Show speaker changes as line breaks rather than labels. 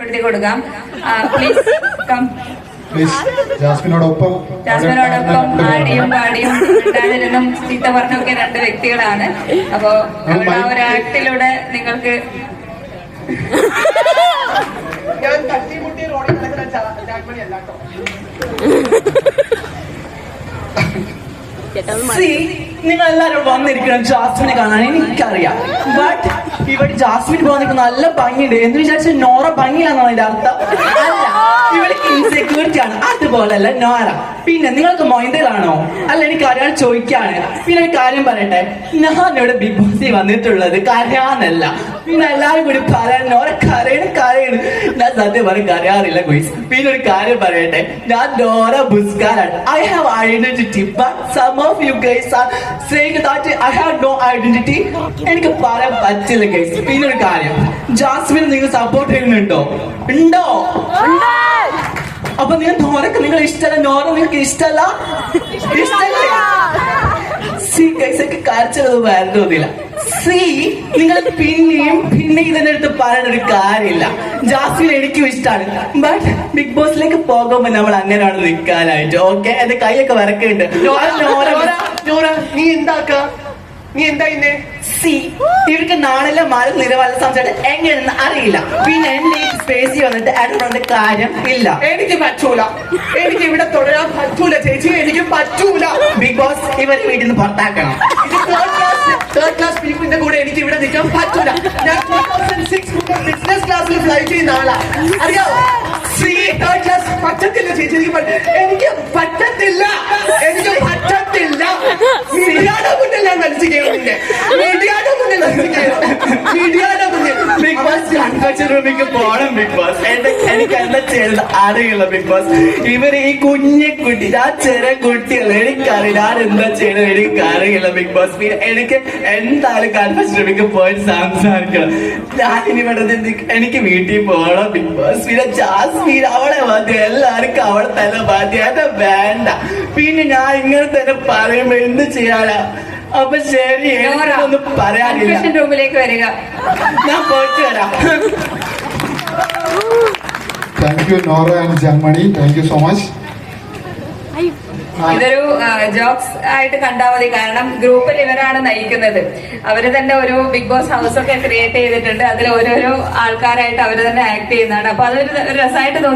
കൊടുക്കാം. Please come
ജാസ്മിനോടൊപ്പം
ജാസ്മിനോടൊപ്പം ആടിയും പാടിയും ഉണ്ടായിരുന്നും ചീത്ത പറഞ്ഞൊക്കെ രണ്ട് വ്യക്തികളാണ്. അപ്പോ ആ ഒരു ആക്ടിലൂടെ നിങ്ങൾക്ക്
ഞാൻ തട്ടിമുട്ടി റോഡിൽ അല്ല കേട്ടോ.
നിങ്ങൾ എല്ലാരും വന്നിരിക്കണം ജാസ്മിനെ കാണാൻ എനിക്കറിയാം. ബട്ട് ഇവിടെ ജാസ്മിൻ പോകുന്ന നല്ല ഭംഗിയുണ്ട്. എന്ന് വിചാരിച്ച നോറ ഭംഗിയിലാണോ അതിന്റെ അർത്ഥം. അല്ല ഇവൾക്ക് ഇൻസെക്യൂരിറ്റി ആണ്. അതുപോലല്ല നോറ. പിന്നെ നിങ്ങൾക്ക് മൊയ്തലാണോ അല്ല എനിക്ക് അറിയാൻ ചോദിക്കാണ്. പിന്നെ ഒരു കാര്യം പറയട്ടെ. ഞാൻ ഇവിടെ ബിഗ് ബോസിൽ വന്നിട്ടുള്ളത് കരയാന്നല്ല പിന്നെ എല്ലാരും കൂടി പറയാൻ നോറ കരയണ് കരയണ്. ഞാൻ സത്യം പറയും കരയാറില്ല ഗോയ്സ് പിന്നെ ഒരു കാര്യം പറയട്ടെ. ഞാൻ Nora ബുസ്കാരാണ്. I have identity but some of you guys are identity എനിക്ക് പറയാൻ പറ്റില്ല കേസ് പിന്നെ ഒരു കാര്യം. ജാസ്മിൻ നിങ്ങൾ സപ്പോർട്ട് ചെയ്യുന്നുണ്ടോ? ഉണ്ടോ? അപ്പൊ നിങ്ങൾ നോറക്ക് നിങ്ങൾ ഇഷ്ടമല്ല നോറ നിങ്ങൾക്ക് ഇഷ്ടമല്ല ഇഷ്ടമല്ല സി ഗൈസൊക്കെ കരച്ചത് വരുന്നില്ല സി നിങ്ങൾ പിന്നെയും പിന്നെ ഇതിന്റെ അടുത്ത് പറയേണ്ട ഒരു കാര്യമില്ല. ജാസ്മിൻ എനിക്കും ഇഷ്ടമാണ് ബട്ട് ബിഗ് ബോസിലേക്ക് പോകുമ്പോ നമ്മൾ അങ്ങനെയാണ് നിൽക്കാനായിട്ട് ഓക്കെ എന്റെ കൈയൊക്കെ വരക്കുന്നുണ്ട്.
നീ എന്താക്ക? നീ എന്താ ഇന്നെ?
സി ഇവർക്ക് നാളെ മഴ നിരവല്ല സംസാരിച്ചിട്ട് എങ്ങനെയെന്ന് അറിയില്ല. പിന്നെ എന്റെ ഈ സ്പേസിൽ വന്നിട്ട് അടുത്ത കാര്യം ഇല്ല.
എനിക്ക് പറ്റൂല. എനിക്ക് ഇവിടെ തുടരാൻ പറ്റൂല ചേച്ചി. എനിക്ക് പറ്റൂല.
ബിഗ് ബോസ് ഇവരെ വീട്ടിൽ നിന്ന് പുറത്താക്കണം.
തേർഡ് ക്ലാസ് പീപ്പിളിന്റെ കൂടെ എനിക്ക് ഇവിടെ നിൽക്കാൻ പറ്റൂല. ഞാൻ ടൂ തൗസൻഡ് സിക്സ് ബിസിനസ് ക്ലാസ്സിൽ ഫ്ലൈ ചെയ്യുന്ന ആളാ. അറിയാവോ? പറ്റത്തില്ല ചേച്ചി. എനിക്ക് പറ്റ- എനിക്ക് പറ്റത്തില്ല എനിക്ക് പറ്റത്തില്ല മീഡിയയുടെ മുന്നിൽ ഞാൻ മത്സരിക്കുന്നുണ്ട് മീഡിയയുടെ മുന്നിൽ മത്സരിക്കുന്നു മീഡിയയുടെ മുന്നിൽ
ബിഗ് കൺഫെക്ഷൻ റൂമിലേക്ക് പോണം ബിഗ് ബോസ്. എന്റെ എനിക്ക് എന്താ ചെയ്യുന്നത് അറിയില്ല ബിഗ് ബോസ്. ഇവർ ഈ കുഞ്ഞു കുട്ടി ആ ചെറിയ കുട്ടികൾ എനിക്കറിയില്ല. ഞാൻ എന്താ ചെയ്യണത് എനിക്ക് അറിയില്ല ബിഗ് ബോസ്. പിന്നെ എനിക്ക് എന്തായാലും കൺഫെക്ഷൻ റൂമിലേക്ക് പോയി സംസാരിക്കണം. ഞാൻ ഇനി വേണ്ടത് എനിക്ക് വീട്ടിൽ പോകണം ബിഗ് ബോസ്. പിന്നെ ജാസ്മീൻ അവളെ മതി. എല്ലാവർക്കും അവളെ തന്നെ മതി. അത് വേണ്ട. പിന്നെ ഞാൻ ഇങ്ങനെ തന്നെ പറയുമ്പോ എന്ത് ചെയ്യാനാ? അപ്പൊ ശരി ഒന്നും പറയാനില്ല.
റൂമിലേക്ക് വരിക.
ഞാൻ പോയിട്ട് വരാം.
Thank you Nora and Germany thank you so much
ഇതൊരു ജോക്സ് ആയിട്ട് കണ്ടാൽ മതി. കാരണം ഗ്രൂപ്പിൽ ഇവരാണ് നയിക്കുന്നത്. അവർ തന്നെ ഒരു ബിഗ് ബോസ് ഹൗസ് ഒക്കെ ക്രിയേറ്റ് ചെയ്തിട്ടുണ്ട്. അതിൽ ഓരോരോ ആൾക്കാരായിട്ട് അവർ തന്നെ ആക്ട് ചെയ്യുന്നതാണ്. അപ്പൊ അതൊരു രസമായിട്ട് തോന്നി